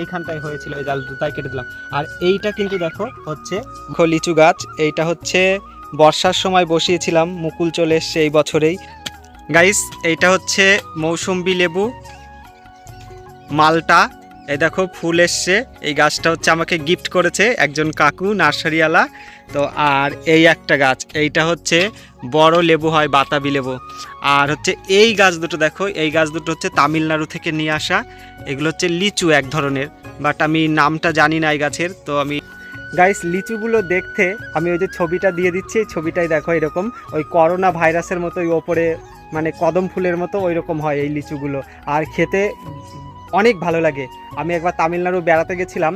এইখানটায় হয়েছিল, এই জাল তাই কেটে দিলাম। আর এইটা কিন্তু দেখো হচ্ছে লিচু গাছ, এইটা হচ্ছে বর্ষার সময় বসিয়েছিলাম, মুকুল চলে এসছে এই বছরেই। গাইস এইটা হচ্ছে মৌসুম্বি লেবু, মালটা। এই দেখো ফুল এসছে, এই গাছটা হচ্ছে আমাকে গিফট করেছে একজন কাকু, নার্সারিওয়ালা। তো আর এই একটা গাছ, এইটা হচ্ছে বড় লেবু হয় বাতাবি লেবু। আর হচ্ছে এই গাছ দুটো দেখো, এই গাছ দুটো হচ্ছে তামিলনাড়ু থেকে নিয়ে আসা। এগুলো হচ্ছে লিচু এক ধরনের বাট আমি নামটা জানি না এই গাছের, তো আমি গাইস লিচুগুলো দেখতে আমি ওই যে ছবিটা দিয়ে দিচ্ছি, এই ছবিটাই দেখো এরকম, ওই করোনা ভাইরাসের মতো ওই ওপরে মানে কদম ফুলের মতো ওই রকম হয় এই লিচুগুলো। আর খেতে অনেক ভালো লাগে। আমি একবার তামিলনাড়ু বেড়াতে গেছিলাম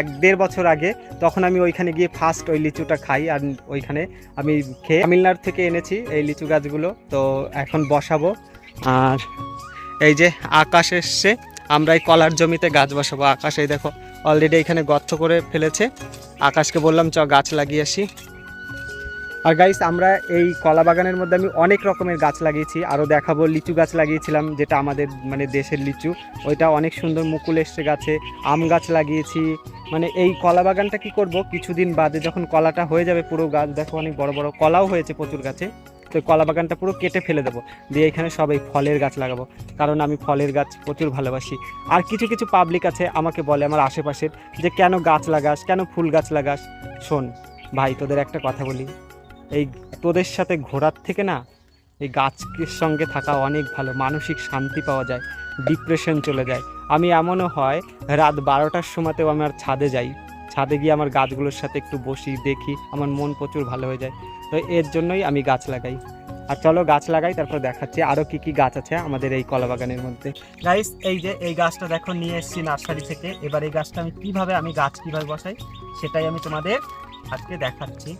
এক দেড় বছর আগে। তখন আমি ওইখানে গিয়ে ফার্স্ট ওই লিচুটা খাই আর ওইখানে আমি খেয়ে তামিলনাড়ু থেকে এনেছি এই লিচু গাছগুলো। তো এখন বসাবো। আর এই যে আকাশ এসছে, আমরা এই কলার জমিতে গাছ বসাবো। আকাশ, এই দেখো অলরেডি এখানে গর্ত করে ফেলেছে। আকাশকে বললাম, চ, গাছ লাগিয়ে আসি। আর গাইস আমরা এই কলা বাগানের মধ্যে আমি অনেক রকমের গাছ লাগিয়েছি। আরও দেখাবো, লিচু গাছ লাগিয়েছিলাম, যেটা আমাদের মানে দেশের লিচু। ওইটা অনেক সুন্দর মুকুল এসছে গাছে। আম গাছ লাগিয়েছি। মানে এই কলা বাগানটা কি করব? কিছুদিন বাদে যখন কলাটা হয়ে যাবে পুরো গাছ, দেখো অনেক বড় বড় কলাও হয়েছে প্রচুর গাছে। তো কলা বাগানটা পুরো কেটে ফেলে দেবো। দিয়ে এখানে সব এই ফলের গাছ লাগাবো। কারণ আমি ফলের গাছ প্রচুর ভালোবাসি। আর কিছু কিছু পাবলিক আছে, আমাকে বলে আমার আশেপাশের, যে কেন গাছ লাগাস, কেন ফুল গাছ লাগাস? শোন, ভাই, তোদের একটা কথা বলি। এই তোদের সাথে ঘোরার থেকে না, এই গাছের সঙ্গে থাকা অনেক ভালো, মানসিক শান্তি পাওয়া যায় ডিপ্রেশন চলে যায়। আমি এমনও হয়, রাত বারোটার সময়তেও আমি আর ছাদে যাই। ছাদে গিয়ে আমার গাছগুলোর সাথে একটু বসি, দেখি, আমার মন প্রচুর ভালো হয়ে যায়। তো এর জন্যই আমি গাছ লাগাই। আর চলো গাছ লাগাই, তারপর দেখাচ্ছি আরও কি কি গাছ আছে আমাদের এই কলা বাগানের মধ্যে। গাইস এই যে, এই গাছটা দেখো, নিয়ে এসেছি নার্সারি থেকে। এবার এই গাছটা আমি কীভাবে আমি গাছ কীভাবে বসাই, সেটাই আমি তোমাদের আজকে দেখাচ্ছি।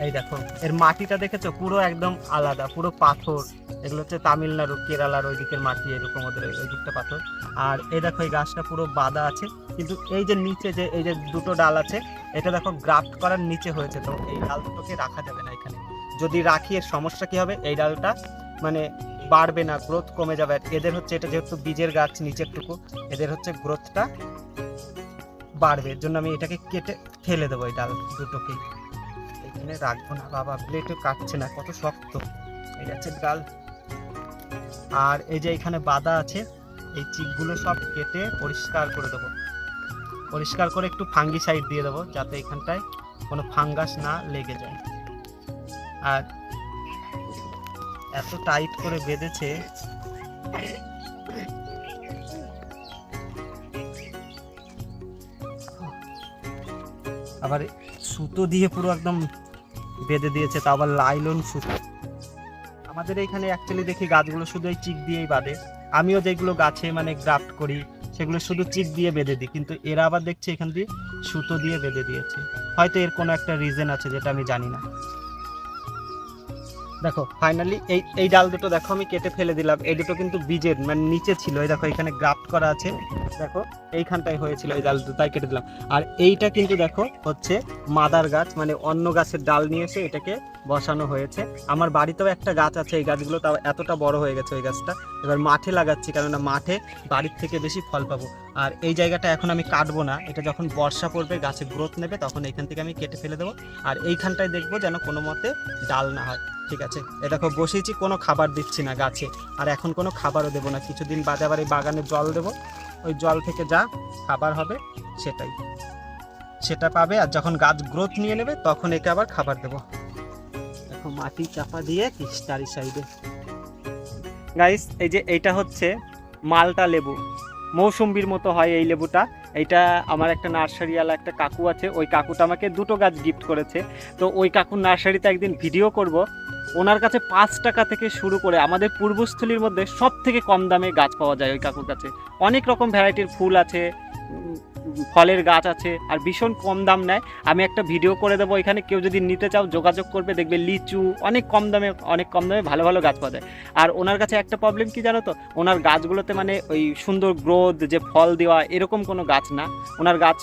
এই দেখো, এর মাটিটা দেখেছ? পুরো একদম আলাদা, পুরো পাথর। এগুলো হচ্ছে তামিলনাড়ু, কেরালার ওই দিকের মাটি, এরকম ওদের ওই- দিকটা পাথর। আর এই দেখো, এই গাছটা পুরো বাদা আছে। কিন্তু এই যে নিচে যে, এই যে দুটো ডাল আছে, এটা দেখো গ্রাফট করার নিচে হয়েছে। তো এই ডাল দুটোকে রাখা যাবে না এখানে। যদি রাখি, এর সমস্যা কী হবে? এই ডালটা মানে বাড়বে না গ্রোথ কমে যাবে। আর এদের হচ্ছে, এটা যেহেতু বীজের গাছ, নিচের টুকু, এদের হচ্ছে গ্রোথটা বাড়বে। এর জন্য আমি এটাকে কেটে ফেলে দেবো এই ডাল দুটোকেই এখানে রাখব না, বাবা প্লেটও কাটছে না, কত শক্ত। এই আছে ডাল। আর এই যে এখানে বাদা আছে, এই চিকগুলো সব কেটে পরিষ্কার করে দেবো। পরিষ্কার করে একটু ফাঙ্গি সাইড দিয়ে দেবো, যাতে এখানটায় কোনো ফাঙ্গাস না লেগে যায়। আর এত টাইট করে বেঁধেছে আবার সুতো দিয়ে পুরো একদম বেঁধে দিয়েছে তা আবার লাইলন সুতো। আমাদের এইখানে অ্যাকচুয়ালি দেখি গাছগুলো শুধু এই চিক দিয়েই বাঁধে। আমিও যেগুলো গাছে মানে গ্রাফট করি, সেগুলো শুধু চিক দিয়ে বেঁধে দিই, কিন্তু এরা আবার দেখছি এখান দিয়ে সুতো দিয়ে বেঁধে দিয়েছে। হয়তো এর কোনো একটা রিজন আছে যেটা আমি জানি না। দেখো ফাইনালি এই এই ডাল দুটো দেখো আমি কেটে ফেলে দিলাম। এই দুটো কিন্তু বীজের মানে নিচে ছিল। এই দেখো, এখানে গ্রাফট করা আছে। দেখো, এইখানটায় হয়েছিল, এই ডাল তাই কেটে দিলাম। আর এইটা কিন্তু দেখো হচ্ছে মাদার গাছ মানে অন্য গাছের ডাল নিয়ে এসে এটাকে বসানো হয়েছে। আমার বাড়িতেও একটা গাছ আছে, এই গাছগুলো তাও এতটা বড় হয়ে গেছে ওই গাছটা। এবার মাঠে লাগাচ্ছি, কেননা মাঠে বাড়ির থেকে বেশি ফল পাবো। আর এই জায়গাটা এখন আমি কাটবো না, এটা যখন বর্ষা পড়বে, গাছে গ্রোথ নেবে, তখন এইখান থেকে আমি কেটে ফেলে দেবো। আর এইখানটায় দেখব যেন কোনো মতে ডাল না হয়, ঠিক আছে? এ দেখো, বসিয়েছি, কোনো খাবার দিচ্ছি না গাছে। আর এখন কোনো খাবারও দেবো না। কিছুদিন বাদে আবার এই বাগানে জল দেবো। ওই জল থেকে যা খাবার হবে সেটাই। সেটা পাবে আর যখন গাছ গ্রোথ নিয়ে নেবে তখন একে আবার খাবার দেবো। দেখো মাটি চাপা দিয়ে চারি সাইডে গাইস এই যে এইটা হচ্ছে মালটা লেবু। মৌসুম্বির মতো হয় এই লেবুটা। এইটা আমার একটা নার্সারিওয়ালা একটা কাকু আছে, ওই কাকুটা আমাকে দুটো গাছ গিফট করেছে। তো ওই কাকুর নার্সারিতে একদিন ভিডিও করব। ওনার কাছে পাঁচ টাকা থেকে শুরু করে আমাদের পূর্বস্থলীর মধ্যে সব থেকে কম দামে গাছ পাওয়া যায় ওই কাকুর কাছে। অনেক রকম ভ্যারাইটির ফুল আছে ফলের গাছ আছে আর ভীষণ কম দাম নেয়। আমি একটা ভিডিও করে দেবো, এখানে কেউ যদি নিতে চাও, যোগাযোগ করবে, দেখবে লিচু অনেক কম দামে, অনেক কম দামে ভালো ভালো গাছ পাওয়া যায়। আর ওনার কাছে একটা প্রবলেম কি জানো তো? ওনার গাছগুলোতে মানে ওই সুন্দর গ্রোথ যে ফল দেওয়া, এরকম কোনো গাছ না। ওনার গাছ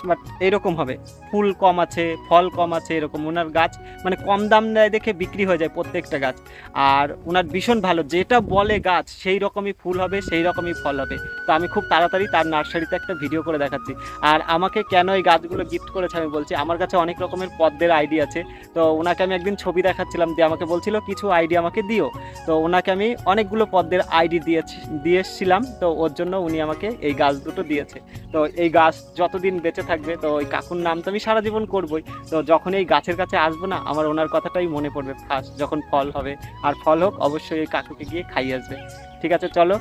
এরকম হবে। ফুল কম আছে, ফল কম আছে, এরকম। ওনার গাছ মানে কম দাম নেয় দেখে বিক্রি হয়ে যায় প্রত্যেকটা গাছ। আর ওনার ভীষণ ভালো, যেটা বলে গাছ, সেই রকমই ফুল হবে, সেই রকমই ফল হবে। তো আমি খুব তাড়াতাড়ি তার নার্সারিতে একটা ভিডিও করে দেখাচ্ছি। আর আমাকে কেন এই গাছগুলো গিফট করেছে আমি বলছি। আমার কাছে অনেক রকমের পদ্মের আইডি আছে। তো ওনাকে আমি একদিন ছবি দেখাচ্ছিলাম দিয়ে আমাকে বলছিল, কিছু আইডি আমাকে দিও। তো ওনাকে আমি অনেকগুলো পদ্মের আইডি দিয়েছি দিয়ে এসেছিলাম তো ওর জন্য উনি আমাকে এই গাছ দুটো দিয়েছে। তো এই গাছ যতদিন বেঁচে থাকবে, তো ওই কাকুর নাম তো আমি সারা জীবন করবই। তো যখন এই গাছের কাছে আসব না, আমার ওনার কথাটাই মনে পড়বে ফার্স্ট যখন ফল হবে। আর ফল হোক, অবশ্যই এই কাকুকে গিয়ে খাইয়ে আসবে। ঠিক আছে, চলো।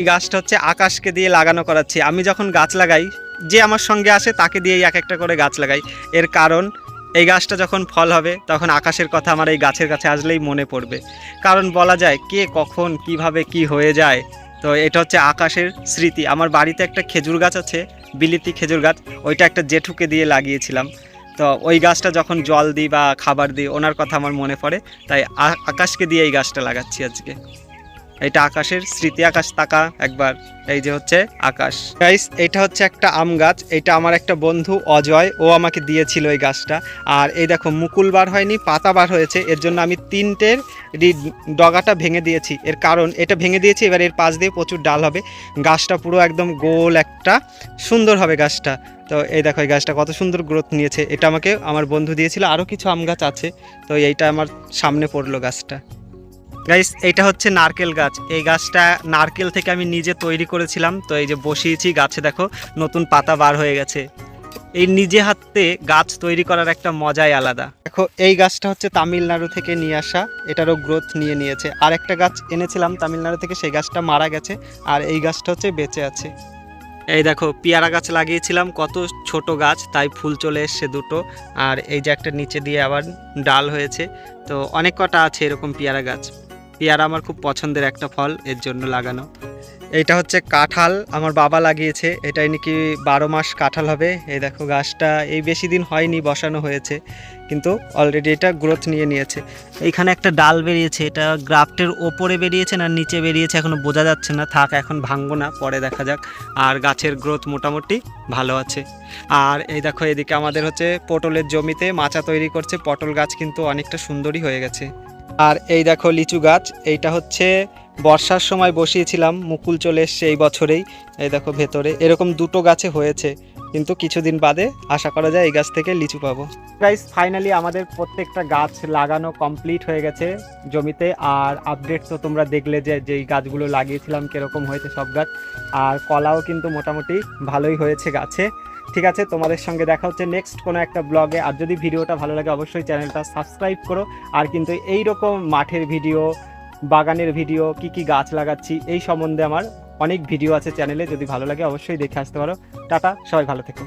এই গাছটা হচ্ছে আকাশকে দিয়ে লাগানো করাচ্ছি। আমি যখন গাছ লাগাই যে আমার সঙ্গে আসে তাকে দিয়েই এক একটা করে গাছ লাগাই। এর কারণ, এই গাছটা যখন ফল হবে, তখন আকাশের কথা আমার এই গাছের কাছে আসলেই মনে পড়বে। কারণ বলা যায়, কে কখন, কীভাবে, কি হয়ে যায়, তো এটা হচ্ছে আকাশের স্মৃতি। আমার বাড়িতে একটা খেজুর গাছ আছে, বিলিতি খেজুর গাছ, ওইটা একটা জেঠুকে দিয়ে লাগিয়েছিলাম। তো ওই গাছটা যখন জল দিই বা খাবার দিই, ওনার কথা আমার মনে পড়ে, তাই আকাশকে দিয়ে এই গাছটা লাগাচ্ছি আজকে। এটা আকাশের স্মৃতি, আকাশ তাকা একবার, এই যে হচ্ছে আকাশ। গাইস এটা হচ্ছে একটা আম গাছ, এটা আমার একটা বন্ধু অজয়, ও আমাকে দিয়েছিল এই গাছটা। আর এই দেখো, মুকুল বার হয়নি, পাতা বার হয়েছে, এর জন্য আমি তিনটের ডগাটা ভেঙে দিয়েছি। এর কারণ, এটা ভেঙে দিয়েছি, এবার এর পাশ দিয়ে প্রচুর ডাল হবে। গাছটা পুরো একদম গোল একটা, সুন্দর হবে গাছটা। তো এই দেখো, এই গাছটা কত সুন্দর গ্রোথ নিয়েছে। এটা আমাকে, আমার বন্ধু দিয়েছিল আরও কিছু আম গাছ আছে। তো এইটা আমার সামনে পড়ল গাছটা। গাইস এটা হচ্ছে নারকেল গাছ। এই গাছটা নারকেল থেকে আমি নিজে তৈরি করেছিলাম। তো এই যে বসিয়েছি গাছে, দেখো, নতুন পাতা বার হয়ে গেছে। এই নিজে হাতে গাছ তৈরি করার একটা মজাই আলাদা। দেখো, এই গাছটা হচ্ছে তামিলনাড়ু থেকে নিয়ে আসা। এটারও গ্রোথ নিয়ে নিয়েছে। আর একটা গাছ এনেছিলাম তামিলনাড়ু থেকে, সেই গাছটা মারা গেছে। আর এই গাছটা হচ্ছে বেঁচে আছে। এই দেখো, পেয়ারা গাছ লাগিয়েছিলাম। কত ছোট গাছ, তাই ফুল চলে এসছে দুটো। আর এই যে একটা নিচে দিয়ে আবার ডাল হয়েছে। তো অনেক কটা আছে এরকম পেয়ারা গাছ। পেয়ারা আমার খুব পছন্দের একটা ফল, এর জন্য লাগানো। এইটা হচ্ছে কাঁঠাল, আমার বাবা লাগিয়েছে। এটাই নাকি বারো মাস কাঁঠাল হবে। এই দেখো গাছটা, এই বেশি দিন হয়নি, বসানো হয়েছে। কিন্তু অলরেডি এটা গ্রোথ নিয়ে নিয়েছে। এইখানে একটা ডাল বেরিয়েছে, এটা গ্রাফটের ওপরে বেরিয়েছে না নিচে বেরিয়েছে এখনও বোঝা যাচ্ছে না। থাক, এখন ভাঙবো না, পরে দেখা যাক। আর গাছের গ্রোথ মোটামুটি ভালো আছে। আর এই দেখো, এদিকে আমাদের হচ্ছে পটলের জমিতে মাচা তৈরি করছে। পটল গাছ কিন্তু অনেকটা সুন্দরই হয়ে গেছে। আর এই দেখো লিচু গাছ, এইটা হচ্ছে বর্ষার সময় বসিয়েছিলাম, মুকুল চলে এসছে এই বছরেই, এই দেখো ভেতরে। এরকম দুটো গাছে হয়েছে, কিন্তু কিছুদিন বাদে আশা করা যায় এই গাছ থেকে লিচু পাবো। গাইস ফাইনালি আমাদের প্রত্যেকটা গাছ লাগানো কমপ্লিট হয়ে গেছে জমিতে, আর আপডেট তো তোমরা দেখলে যে যেই গাছগুলো লাগিয়েছিলাম, কীরকম হয়েছে সব গাছ, আর কলাও কিন্তু মোটামুটি ভালোই হয়েছে গাছে। ঠিক আছে, তোমাদের সঙ্গে দেখা হচ্ছে নেক্সট কোনো একটা ব্লগে আর যদি ভিডিওটা ভালো লাগে, অবশ্যই চ্যানেলটা সাবস্ক্রাইব করো। আর কিন্তু এই রকম মাঠের ভিডিও বাগানের ভিডিও কি কি গাছ লাগাচ্ছি, এই সম্বন্ধে আমার অনেক ভিডিও আছে চ্যানেলে যদি ভালো লাগে, অবশ্যই দেখে আসতে পারো। টাটা, সবাই ভালো থেকো।